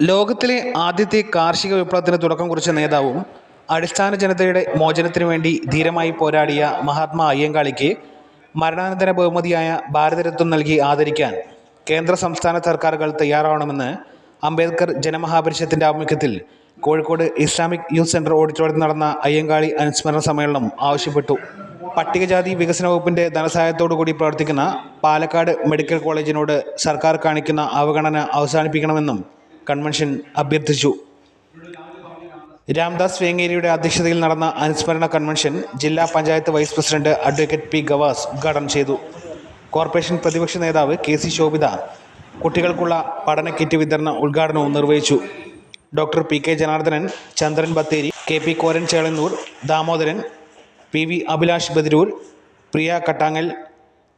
ലോകത്തിലെ ആദ്യത്തെ കാർഷിക വിപ്ലവത്തിന് തുടക്കം കുറിച്ച നേതാവും അടിസ്ഥാന ജനതയുടെ മോചനത്തിനു വേണ്ടി ധീരമായി പോരാടിയ മഹാത്മാ അയ്യങ്കാളിക്ക് മരണാനന്തര ബഹുമതിയായ ഭാരതരത്നം നൽകി ആദരിക്കാൻ കേന്ദ്ര സംസ്ഥാന സർക്കാരുകൾ തയ്യാറാവണമെന്ന് അംബേദ്കർ ജനമഹാപരിഷത്തിന്റെ ആഭിമുഖ്യത്തിൽ കോഴിക്കോട് ഇസ്ലാമിക് യൂത്ത് സെന്റർ ഓഡിറ്റോറിയത്തിൽ നടന്ന അയ്യങ്കാളി അനുസ്മരണ സമ്മേളനം ആവശ്യപ്പെട്ടു. പട്ടികജാതി വികസന വകുപ്പിന്റെ ധനസഹായത്തോടുകൂടി പ്രവർത്തിക്കുന്ന പാലക്കാട് മെഡിക്കൽ കോളേജിനോട് സർക്കാർ കാണിക്കുന്ന അവഗണന അവസാനിപ്പിക്കണമെന്നും കൺവെൻഷൻ അഭ്യർത്ഥിച്ചു. രാംദാസ് വേങ്ങേരിയുടെ അധ്യക്ഷതയിൽ നടന്ന അനുസ്മരണ കൺവെൻഷൻ ജില്ലാ panchayat vice president advocate P Gavas ഉദ്ഘാടനം ചെയ്തു. കോർപ്പറേഷൻ പ്രതിപക്ഷ നേതാവ് കെ സി ശോഭിത കുട്ടികൾക്കുള്ള പഠന കിറ്റ് വിതരണ ഉദ്ഘാടനവും നിർവഹിച്ചു. Doctor P K Janardanan Chandran Bathery K P Koran Chelannur Damodaran P V Abhilash Badiroor Priya Kattangal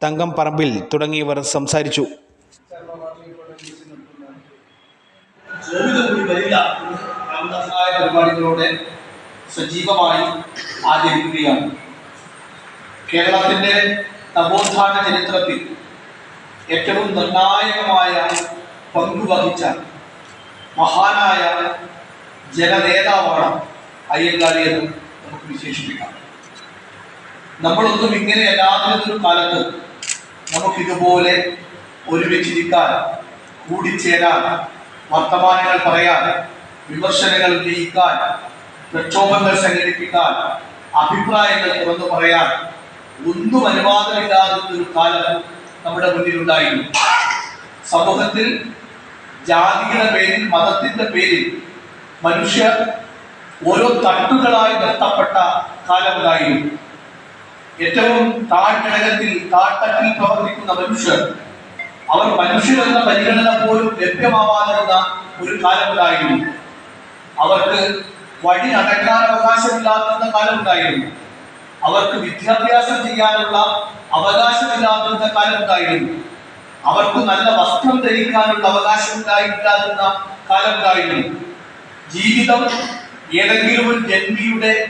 Thankam Parambil തുടങ്ങിയവർ സംസാരിച്ചു. ജോബിത കൂടി വരില്ല രാമദാസായ പരിപാടികളോടെ സജീവമായി ആചരിക്കുകയാണ്. കേരളത്തിന്റെ നവോത്ഥാന ചരിത്രത്തിൽ ഏറ്റവും നിർണായകമായ പങ്കുവഹിച്ച മഹാനായ ജനനേതാവാണ് അയ്യങ്കാളി എന്ന് നമുക്ക് വിശേഷിപ്പിക്കാം. നമ്മളൊന്നും ഇങ്ങനെ അല്ലാതിരുന്നൊരു കാലത്ത് നമുക്കിതുപോലെ ഒരുമിച്ചിരിക്കാൻ കൂടിച്ചേരാൻ വർത്തമാനങ്ങൾ പറയാൻ വിമർശനങ്ങൾ ഉന്നയിക്കാൻ പ്രക്ഷോഭങ്ങൾ സംഘടിപ്പിക്കാൻ അഭിപ്രായങ്ങൾ തുറന്നു പറയാൻ ഒന്നും അനുവാദമില്ലാത്ത ഒരു കാലം നമ്മുടെ മുന്നിലുണ്ടായിരുന്നു. സമൂഹത്തിൽ ജാതിയുടെ പേരിൽ മതത്തിന്റെ പേരിൽ മനുഷ്യർ ഓരോ തട്ടുകളായി നിർത്തപ്പെട്ട കാലമുണ്ടായിരുന്നു. ഏറ്റവും താഴ്ഘടകത്തിൽ താഴ്ത്തട്ടിൽ പ്രവർത്തിക്കുന്ന മനുഷ്യർ അവർ മനുഷ്യരെന്ന പരിഗണന പോലും ലഭ്യമാവാതിരുന്ന ഒരു കാലമുണ്ടായിരുന്നു. അവർക്ക് വഴി നടക്കാൻ അവകാശമില്ലാതിരുന്ന കാലമുണ്ടായിരുന്നു. അവർക്ക് വിദ്യാഭ്യാസം ചെയ്യാനുള്ള അവകാശമില്ലാതിരുന്ന കാലമുണ്ടായിരുന്നു. അവർക്ക് നല്ല വസ്ത്രം ധരിക്കാനുള്ള അവകാശമുണ്ടായിട്ടില്ലാതിരുന്ന കാലമുണ്ടായിരുന്നു. ജീവിതം ഏതെങ്കിലും ഒരു ജന്മിയുടെ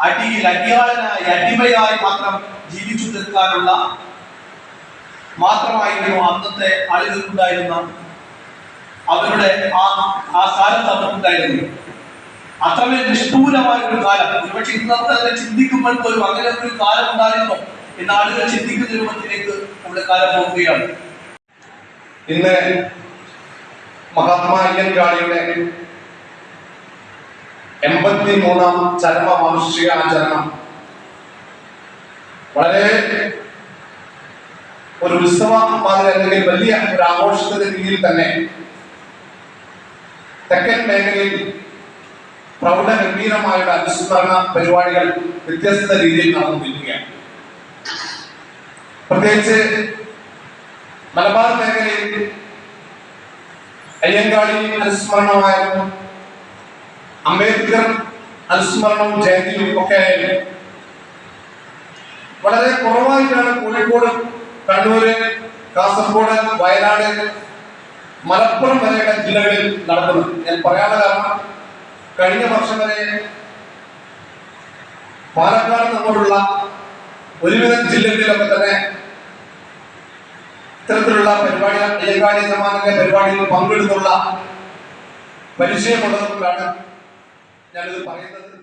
അടിയിൽ അടിയാളനായി അടിമയായി മാത്രം ജീവിച്ചു നിൽക്കാനുള്ള മാത്രമായിരുന്നു അന്നത്തെ ആളുകൾക്കുണ്ടായിരുന്ന അവരുടെ ആ ആ കാലത്ത് അവർക്കുണ്ടായിരുന്നു അത്രമേൽ നിഷ്ഠൂരമായ ഒരു കാലം. ഒരുപക്ഷെ ഇന്ന് നമുക്ക് അതിനെ ചിന്തിക്കുമ്പോൾ പോലും അങ്ങനെ ഒരു കാലം ഉണ്ടായിരുന്നു? എന്ന ആളുകൾ ചിന്തിക്കുന്ന രൂപത്തിലേക്ക് നമ്മുടെ കാലം പോവുകയാണ്. ഇന്ന് മഹാത്മാ അയ്യൻകാളിയുടെ എൺപത്തി മൂന്നാം ചരമ വാർഷികാചരണം വളരെ ഒരു ഉത്സവ മാതിരി അല്ലെങ്കിൽ വലിയ ഒരു ആഘോഷത്തിന്റെ രീതിയിൽ തന്നെ തെക്കൻ മേഖലയിൽ പ്രൗഢഗംഭീരമായ അനുസ്മരണ പരിപാടികൾ വ്യത്യസ്ത രീതിയിൽ നടന്നുകൊണ്ടിരിക്കുകയാണ്. പ്രത്യേകിച്ച് മലബാർ മേഖലയിൽ അയ്യങ്കാളി അനുസ്മരണമായാലും അംബേദ്കർ അനുസ്മരണവും ജയന്തിയും ഒക്കെ വളരെ കുറവായിട്ടാണ് കോഴിക്കോട് കണ്ണൂര് കാസർഗോഡ് വയനാട് മലപ്പുറം വരെയുള്ള ജില്ലകളിൽ നടക്കുന്നു ഞാൻ പറയാനുള്ള കാരണം കഴിഞ്ഞ വർഷം വരെ പാലക്കാട് നമ്മളുള്ള ഒരുവിധം ജില്ലകളിലൊക്കെ തന്നെ ഇത്തരത്തിലുള്ള പരിപാടികൾ അയ്യങ്കാടി സമാനത്തെ പരിപാടിയിൽ പങ്കെടുത്തുള്ള പരിചയമുള്ളതുകൊണ്ടാണ് ഞാനിത് പറയുന്നത്.